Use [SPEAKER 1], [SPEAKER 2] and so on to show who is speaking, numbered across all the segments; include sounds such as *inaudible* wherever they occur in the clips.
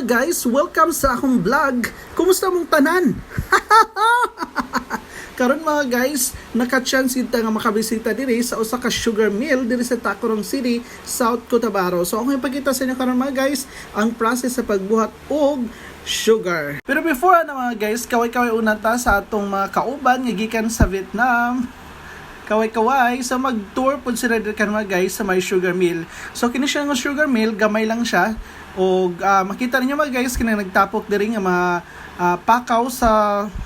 [SPEAKER 1] mga guys, welcome sa akong vlog. Kumusta mong tanan? *laughs* Karon mga guys, naka-chance kita nga makabisita diri sa usa ka sugar mill diri sa Tacorong City, South Cotabato. So ako ipakita sa inyo karon mga guys ang process sa pagbuhat og sugar. Pero before ano mga guys, kaway-kaway una ta sa atong mga kauban nga gikan sa Vietnam kaway-kaway so mag-tour po sila kan mga guys sa may sugar mill so kini siya nga sugar mill gamay lang siya o ah, makita ninyo mga guys kina nagtapok diri nga mga ah, pakaw sa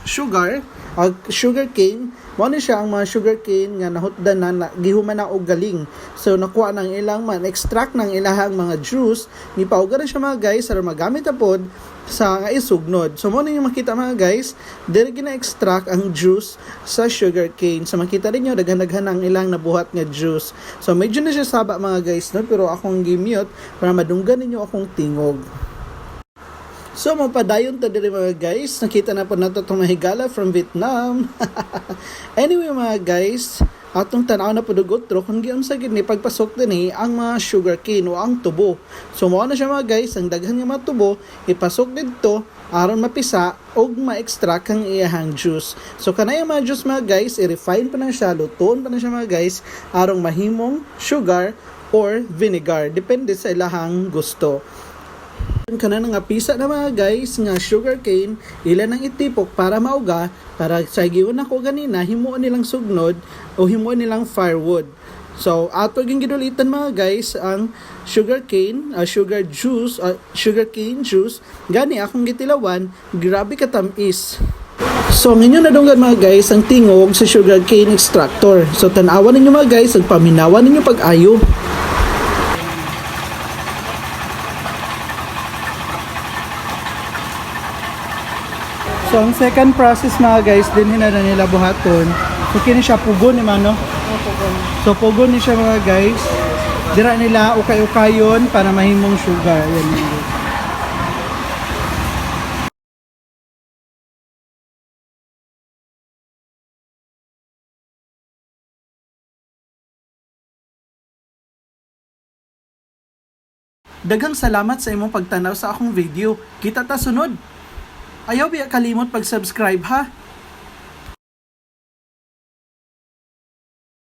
[SPEAKER 1] sugar ag sugar cane mo ni siya ang mga sugar cane nga nahutdan na, na gihuman na og galing so nakuha ng ilang man extract ng ilahang mga juice ni pauga na siya mga guys aron magamit apod sa nga isugnod. So mo ninyo makita mga guys, diri gina-extract ang juice sa sugar cane. So makita ninyo daghan-daghan ang ilang nabuhat nga juice. So medyo na siya saba mga guys no, pero akong gi-mute para madunggan ninyo akong tingog. So mapadayon ta diri mga guys, nakita na po nato itong mahigala from Vietnam. *laughs* anyway mga guys, atong tanaw na pudugot tro kung giunsa gid ni pagpasok dinhi ang mga sugar cane o ang tubo. So mao na siya mga guys, ang daghan nga mga tubo ipasok didto aron mapisa og ma-extract ang iyahang juice. So kanay mga juice mga guys, i-refine pa na siya, lutoon pa na siya mga guys aron mahimong sugar or vinegar depende sa ilahang gusto kana nga pisa na mga guys nga sugar cane ila nang itipok para mauga para sa giwan ako ganina himuon nilang sugnod o himuon nilang firewood so ato ging gidulitan mga guys ang sugar cane uh, sugar juice uh, sugar cane juice gani akong gitilawan grabe katamis So, ninyo nadunggan mga guys ang tingog sa sugar cane extractor. So, tanawan ninyo mga guys, ang paminawan ninyo pag-ayo. So ang second process mga guys, din na nila buhaton. So kini siya pugon ni mano. So pugon ni siya mga guys. Dira nila ukay-ukayon para mahimong sugar. Yan. Daghang salamat sa imong pagtanaw sa akong video. Kita ta sunod. Ayaw biya kalimot pag-subscribe ha.